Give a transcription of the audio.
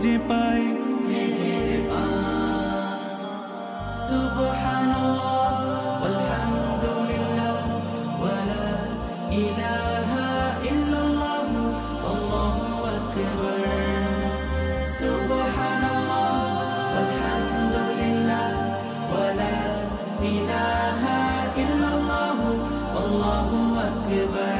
খুঁজে পাই সুবহানাল্লাহ walhamdulillah wala ilaha illallah wallahu akbar subhanallah walhamdulillah wala ilaha illallah wallahu akbar